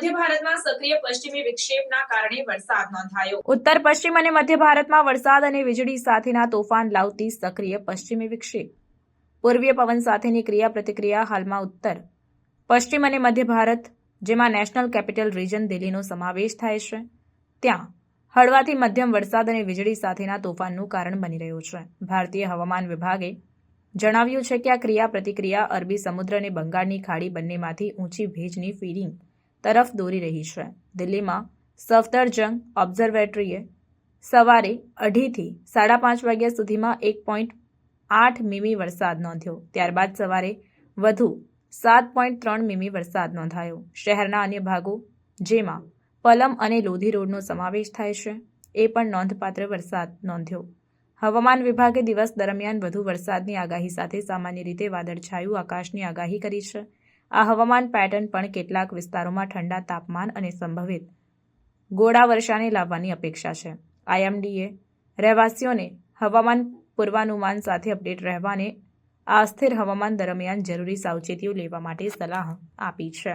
મધ્ય ભારતમાં સક્રિય પશ્ચિમી વિક્ષેપના કારણે વરસાદ નોંધાયો. ઉત્તર, પશ્ચિમ અને મધ્ય ભારતમાં વરસાદ અને વીજળી સાથેના તોફાન લાવતી સક્રિય પશ્ચિમી વિક્ષેપ. પૂર્વીય પવન સાથેની ક્રિયા હાલમાં ઉત્તર, પશ્ચિમ અને મધ્ય ભારત, જેમાં નેશનલ કેપિટલ રિજન દિલ્હીનો સમાવેશ થાય છે. ત્યાં હળવાથી મધ્યમ વરસાદ અને વીજળી સાથેના તોફાનનું કારણ બની રહ્યું છે. ભારતીય હવામાન વિભાગે જણાવ્યું છે કે આ ક્રિયા પ્રતિક્રિયા અરબી સમુદ્ર અને બંગાળની ખાડી બંનેમાંથી ઊંચી ભેજની ફીડિંગ તરફ દોરી રહી છે. દિલ્હીમાં સફદરજંગ ઓબ્ઝર્વેટરીએ સવારે અઢીથી સાડા પાંચ વાગ્યા સુધીમાં એક પોઈન્ટ આઠ મીમી વરસાદ નોંધ્યો. ત્યારબાદ સવારે વધુ સાત પોઈન્ટ ત્રણ મીમી વરસાદ નોંધાયો. શહેરના અન્ય ભાગો, જેમાં પલમ અને લોધી રોડનો સમાવેશ થાય છે, એ પણ નોંધપાત્ર વરસાદ નોંધ્યો. હવામાન વિભાગે દિવસ દરમિયાન વધુ વરસાદની આગાહી સાથે સામાન્ય રીતે વાદળછાયું આકાશની આગાહી કરી છે. આ હવામાન પેટર્ન પણ કેટલાક વિસ્તારોમાં ઠંડા તાપમાન અને સંભવિત ગોળા વર્ષાને લાવવાની અપેક્ષા છે. આઈએમડીએ રહેવાસીઓને હવામાન પૂર્વાનુમાન સાથે અપડેટ રહેવાને આ અસ્થિર હવામાન દરમિયાન જરૂરી સાવચેતીઓ લેવા માટે સલાહ આપી છે.